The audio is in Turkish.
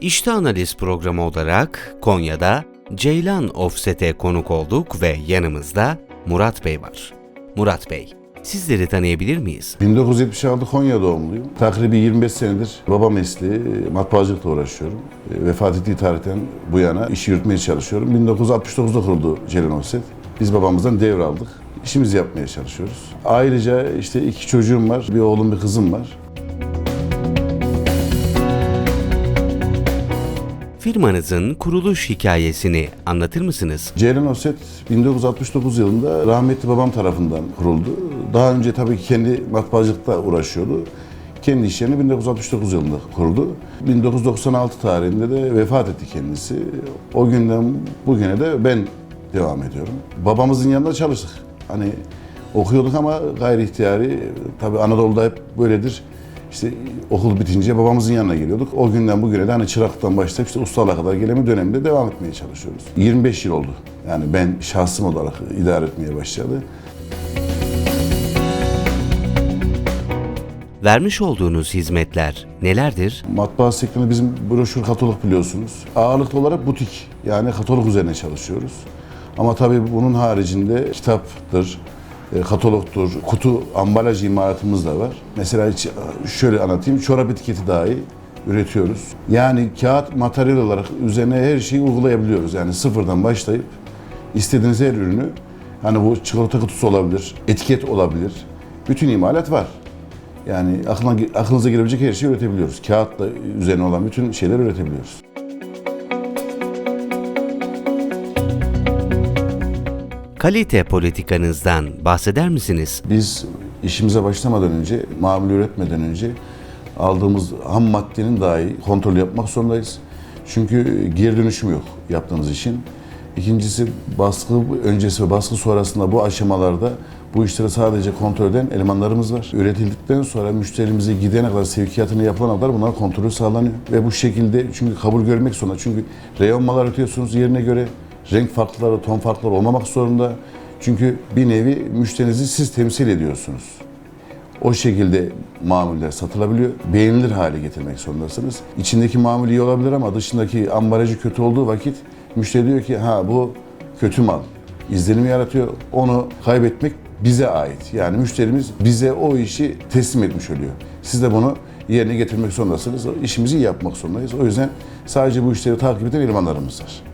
İşte Analiz programı olarak Konya'da Ceylan Offset'e konuk olduk ve yanımızda Murat Bey var. Murat Bey, sizleri tanıyabilir miyiz? 1976 Konya doğumluyum. Takribi 25 senedir baba mesleği matbaacılıkla uğraşıyorum. E, Vefat ettiği tarihten bu yana işi yürütmeye çalışıyorum. 1969'da kuruldu Ceylan Offset. Biz babamızdan devraldık. İşimizi yapmaya çalışıyoruz. Ayrıca işte iki çocuğum var. Bir oğlum bir kızım var. Firmanızın kuruluş hikayesini anlatır mısınız? Ceylan Offset 1969 yılında rahmetli babam tarafından kuruldu. Daha önce tabii ki kendi matbaacılıkla uğraşıyordu. Kendi iş yerini 1969 yılında kurdu. 1996 tarihinde de vefat etti kendisi. O günden bugüne de ben devam ediyorum. Babamızın yanında çalıştık. Hani okuyorduk ama gayri ihtiyari. Tabii Anadolu'da hep böyledir. İşte okul bitince babamızın yanına geliyorduk. O günden bugüne de hani çıraklıktan başlayıp işte ustalığa kadar geleme döneminde devam etmeye çalışıyoruz. 25 yıl oldu. Yani ben şahsım olarak idare etmeye başladı. Vermiş olduğunuz hizmetler nelerdir? Matbaa sektöründe bizim broşür katalog biliyorsunuz. Ağırlıklı olarak butik yani katalog üzerine çalışıyoruz. Ama tabii bunun haricinde kitaptır, e, katalogtur, kutu ambalaj imalatımız da var. Mesela hiç- şöyle anlatayım, çorap etiketi dahi üretiyoruz. Yani kağıt materyal olarak üzerine her şeyi uygulayabiliyoruz. Yani sıfırdan başlayıp istediğiniz her ürünü, hani bu çikolata kutusu olabilir, etiket olabilir. Bütün imalat var. Yani aklına, aklınıza gelebilecek her şeyi üretebiliyoruz. Kağıtla üzerine olan bütün şeyleri üretebiliyoruz. Kalite politikanızdan bahseder misiniz? Biz işimize başlamadan önce, mamul üretmeden önce aldığımız ham maddenin dahi kontrol yapmak zorundayız. Çünkü geri dönüşüm yok yaptığımız işin. İkincisi baskı öncesi ve baskı sonrasında bu aşamalarda bu işleri sadece kontrol eden elemanlarımız var. Üretildikten sonra müşterimize gidene kadar, sevkiyatını yapılana kadar bunlar kontrolü sağlanıyor. Ve bu şekilde çünkü kabul görmek zorunda. Çünkü reyon mal üretiyorsunuz yerine göre renk farkları, ton farkları olmamak zorunda. Çünkü bir nevi müşterinizi siz temsil ediyorsunuz. O şekilde mamuller satılabiliyor. Beğenilir hale getirmek zorundasınız. İçindeki mamul iyi olabilir ama dışındaki ambalajı kötü olduğu vakit müşteri diyor ki ha bu kötü mal. İzlenimi yaratıyor. Onu kaybetmek bize ait. Yani müşterimiz bize o işi teslim etmiş oluyor. Siz de bunu yerine getirmek zorundasınız. İşimizi iyi yapmak zorundayız. O yüzden sadece bu işleri takip eden elemanlarımız var.